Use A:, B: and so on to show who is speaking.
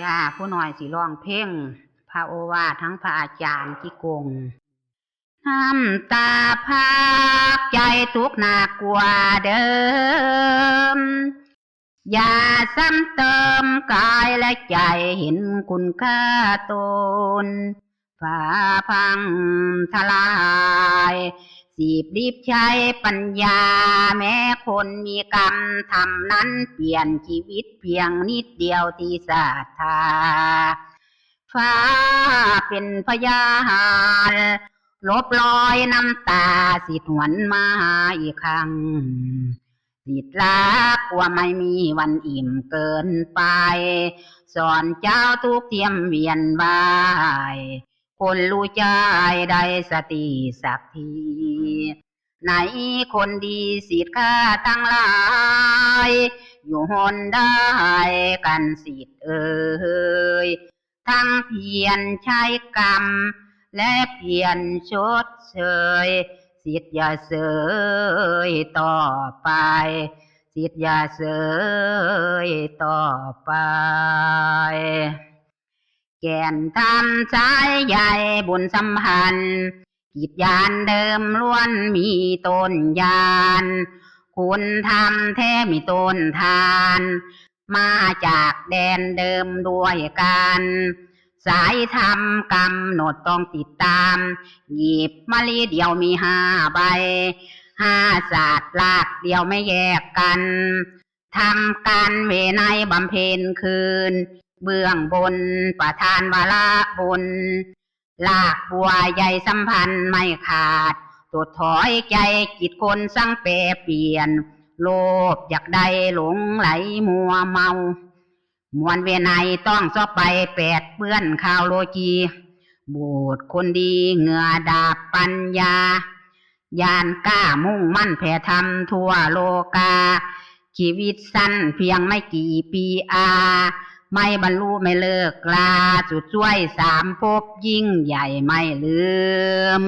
A: จ้าผู้น้อยสิร้องเพลงพระโอวาททั้งพระอาจารย์ที่กงน้ำตาพากใจทุกหนักกว่าเดิม อย่าซ้ำเติมกายและใจเห็นคุณค่าตนฝ่าพังทลาย สีบรีบใช้ปัญญา แม้คนมีกรรมทำนั้นเปลี่ยนชีวิตเพียงนิดเดียวที่ศรัทธา ฟ้าเป็นพยานลบรอยน้ำตาสิทวนมาอีกครั้งสิทธิ์รักกลัว่าไม่มีวันอิ่มเกินไป สอนเจ้าทุกเทียมเวียนบาย คนรู้ใจได้สติสักที ไหนคนดีสิทธิ์ข้าทั้งหลาย อยู่หนได้กันสิทธิ์เอ่ยทั้งเพียรใช้กรรม และเพียรชดเชยสิทธิ์อย่าเสยต่อไป สิทธิ์อย่าเสยต่อไป แก่นทำสายใหญ่บุญสัมพันธ์กิจยานเดิมล้วนมีต้นยานคุณทำแท้มีต้นทาน มาจากแดนเดิมด้วยกันสายธรรมกำหนดต้องติดตาม หยิบมะลิเดียวมีห้าใบห้าศาสตร์ลากเดียวไม่แยกกันทำการเวไนบำเพ็ญคืน เบื้องบนประธานวาระบุญ ลากบัวใหญ่สัมพันธ์ไม่ขาดตดถอยใจจิตคนสร้างเปรเปลี่ยน โลภอยากได้หลงไหลมัวเมามวลเวไนยต้องซอบไปแปดเปื้อนข่าวโลกีบูดคนดีเหงื่อดาบปัญญายานกล้ามุ่งมั่นแผ่ธรรมทั่วโลกา ชีวิตสั้นเพียงไม่กี่ปีอา ไม่บรรลุไม่เลิกลา สุดช่วยสามภพยิ่งใหญ่ไม่ลืม